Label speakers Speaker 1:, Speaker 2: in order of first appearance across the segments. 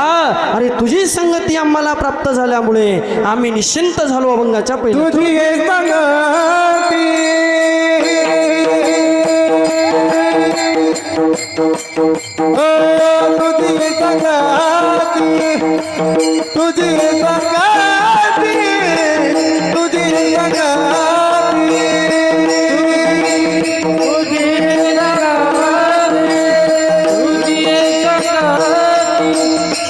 Speaker 1: हा, अरे तुझी संगती आम्हाला प्राप्त झाल्यामुळे आम्ही निश्चिंत झालो अभंगाच्या पहिले.
Speaker 2: तुझी संगती. तुझी संगती.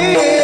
Speaker 2: yeah.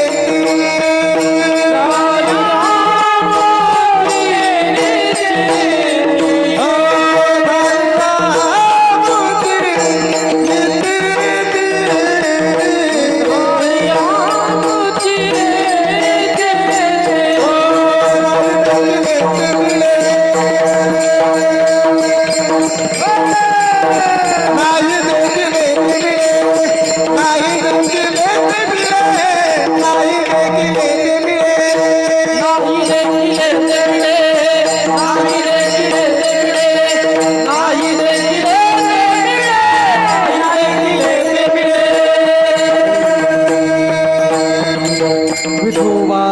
Speaker 2: विठोवा